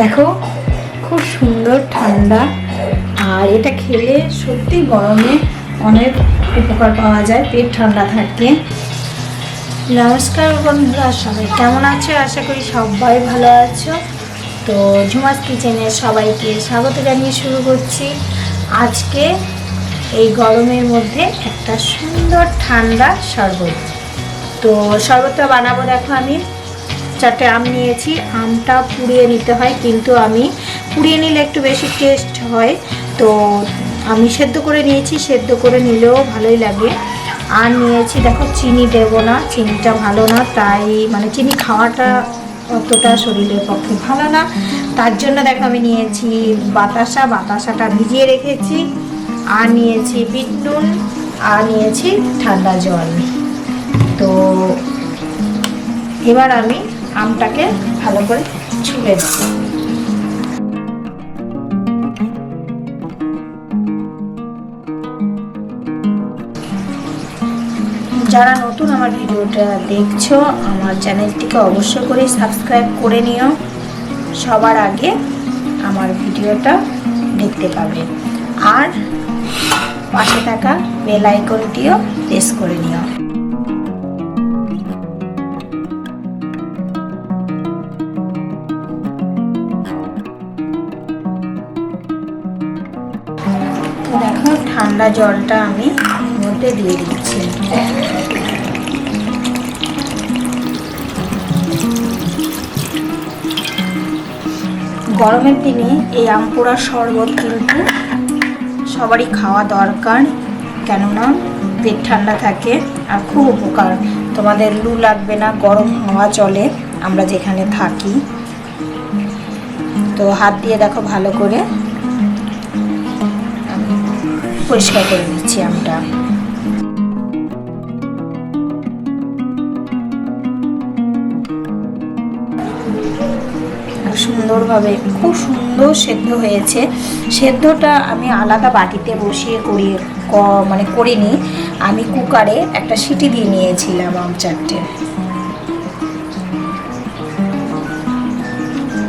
দেখো, খুব সুন্দর, ঠান্ডা। আর এটা খেলে সত্যি গরমে অনেক উপকার পাওয়া যায়, পেট ঠান্ডা থাকে। নমস্কার বন্ধুরা, সবাই কেমন আছো? আশা করি সবাই ভালো আছো। তো ঝুমাস কিচেনে সবাইকে স্বাগত জানিয়ে শুরু করছি। আজকে এই গরমের মধ্যে একটা সুন্দর ঠান্ডা শরবত। তো শরবতটা বানাবো দেখো আমি। চারটে আম নিয়েছি, আমটা পুড়িয়ে নিতে হয়, কিন্তু আমি পুড়িয়ে নিলে একটু বেশি টেস্ট হয়। তো আমি সেদ্ধ করে নিয়েছি, সেদ্ধ করে নিলেও ভালোই লাগে। আর নিয়েছি, দেখো, চিনি দেবো না, চিনিটা ভালো না, তাই মানে চিনি খাওয়াটা অতটা শরীরের পক্ষে ভালো না। তার জন্য দেখো আমি নিয়েছি বাতাসা, বাতাসাটা ভিজিয়ে রেখেছি। আর নিয়েছি বিট নুন, আর নিয়েছি ঠান্ডা জল। তো এবার আমি আমটাকে ভালো করে ছুলে নেব। যারা নতুন আমার ভিডিওটা দেখছ, আমার চ্যানেলটিকে অবশ্যই করে সাবস্ক্রাইব করে নিও। সবার আগে আমার ভিডিওটা দেখতে পাবে। আর পাশে থাকা বেল আইকনটিও প্রেস করে নিও। দেখো, ঠান্ডা জলটা আমি মধ্যে দিয়ে দিচ্ছি। গরমের দিনে এই আম পোড়ার শরবত কিন্তু সবারই খাওয়া দরকার, কেননা পেট ঠান্ডা থাকে আর খুব উপকার। তোমাদের লু লাগবে না, গরম হাওয়া চলে, আমরা যেখানে থাকি। তো হাত দিয়ে দেখো ভালো করে। পরিষ্কার করে নিচ্ছি আমটা। সুন্দরভাবে খুব সুন্দর সেদ্ধ হয়েছে। সেদ্ধটা আমি আলাদা বাটিতে বসিয়ে করি, ক- মানে করিনি। আমি কুকারে একটা সিটি দিয়ে নিয়েছিলাম আম চারটে।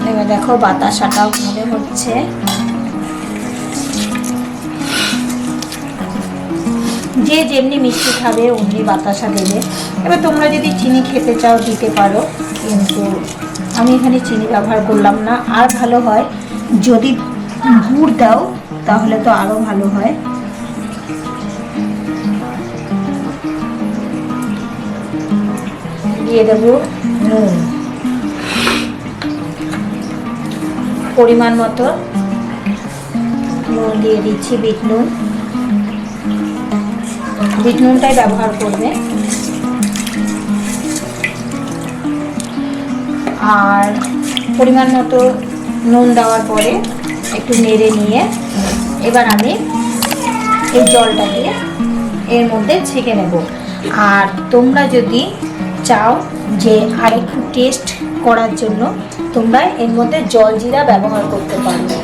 এবার দেখো বাতাসাটাও ভাবে হচ্ছে। যে যেমনি মিষ্টি খাবে, অমনি বাতাসা দেবে। এবার তোমরা যদি চিনি খেতে চাও, দিতে পারো। কিন্তু আমি এখানে চিনি ব্যবহার করলাম না। আর ভালো হয়, যদি গুড় দাও, তাহলে তো আরও ভালো হয়। দিয়ে দেবো নুন। পরিমাণ মতো নুন দিয়ে দিচ্ছি, বিট নুন। বিট নুনটাই ব্যবহার করবে। আর পরিমাণ মতো নুন দেওয়ার পরে একটু নেড়ে নিয়ে এবার আমি এই জলটাকে এর মধ্যে ছেঁকে নেব। আর তোমরা যদি চাও যে আরেকটু টেস্ট করার জন্য, তোমরা এর মধ্যে জল জিরা ব্যবহার করতে পারবে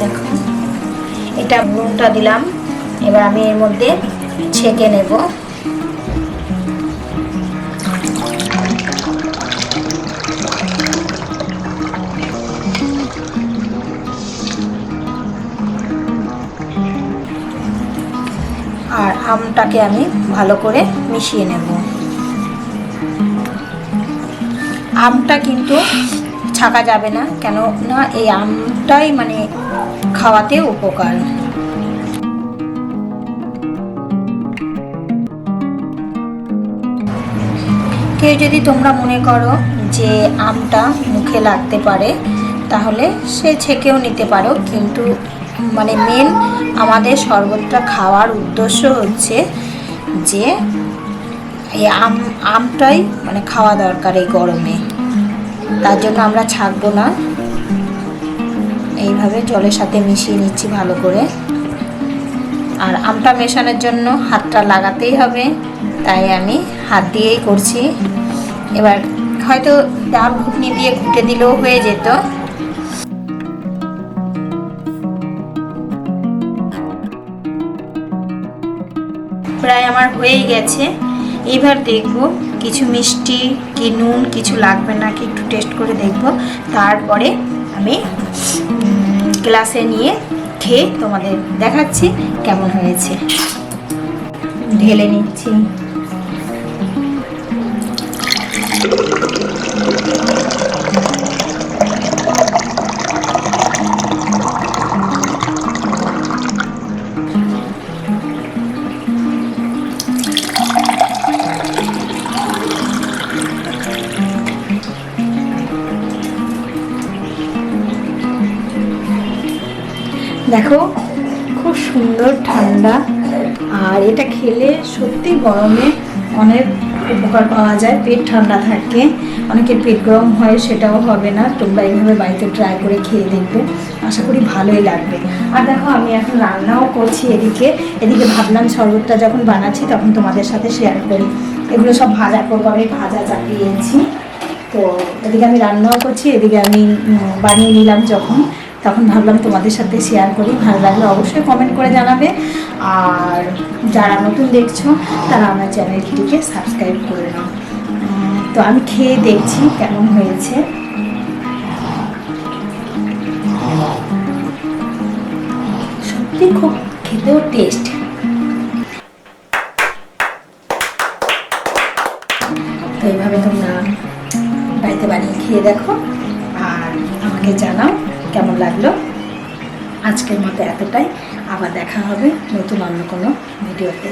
দেখো, এটা নুনটা দিলাম। এবার আমি এর মধ্যে ছেঁকে নেব। আমটাকে আমি ভালো করে মিশিয়ে নেব। আমটা কিন্তু ছাকা যাবে না কেন না এই আমটাই মানে খাওয়াতে উপকার। কেউ যদি তোমরা মনে করো যে আমটা মুখে লাগতে পারে, তাহলে সে ছেঁকেও নিতে পারো, কিন্তু মানে মেন আমাদের শরবতটা খাওয়ার উদ্দেশ্য হচ্ছে যে এই আম, আমটাই মানে খাওয়া দরকার এই গরমে। তার জন্য আমরা ছাকবো না। এইভাবে জলের সাথে মিশিয়ে নিচ্ছি ভালো করে। আর আমটা মেশানোর জন্য হাতটা লাগাতেই হবে, তাই আমি হাত দিয়েই করছি। এবার হয়তো ডাল ঘুটনি দিয়ে ঘুটে দিলেও হয়ে যেত। প্রায় আমার হয়েই গেছে। এবার দেখব কিছু মিষ্টি, কি নুন, কিছু লাগবে না, কি একটু টেস্ট করে দেখব। তারপরে আমি গ্লাসে নিয়ে খেয়ে তোমাদের দেখাচ্ছি কেমন হয়েছে। ঢেলে নিচ্ছি। দেখো, খুব সুন্দর, ঠান্ডা। আর এটা খেলে সত্যি গরমে অনেক উপকার পাওয়া যায়, পেট ঠান্ডা থাকে। অনেকের পেট গরম হয়, সেটাও হবে না। তোমরা এইভাবে বাড়িতে ট্রাই করে খেয়ে দেখবে। আশা করি ভালোই লাগবে। আর দেখো, আমি এখন রান্নাও করছি এদিকে। এদিকে ভাবলাম শরবতটা যখন বানাচ্ছি, তখন তোমাদের সাথে শেয়ার করি। এগুলো সব ভাজা করব, আমি ভাজা চাপিয়েছি। তো এদিকে আমি রান্নাও করছি, এদিকে আমি বানিয়ে নিলাম যখন। তখন ভাবলাম তোমাদের সাথে শেয়ার করি। ভালো লাগলে অবশ্যই কমেন্ট করে জানাবে। আর যারা নতুন দেখছ, তারা আমার চ্যানেলটিকে সাবস্ক্রাইব করে নাও। তো আমি খেয়ে দেখছি কেমন হয়েছে। সত্যি খুব খেতেও টেস্ট তো এইভাবে তোমরা বাড়িতে বানিয়ে খেয়ে দেখো। আর আমাকে জানাও কেমন লাগল? আজকের মতো এতটাই। আবার দেখা হবে নতুন অন্য কোনো ভিডিওতে।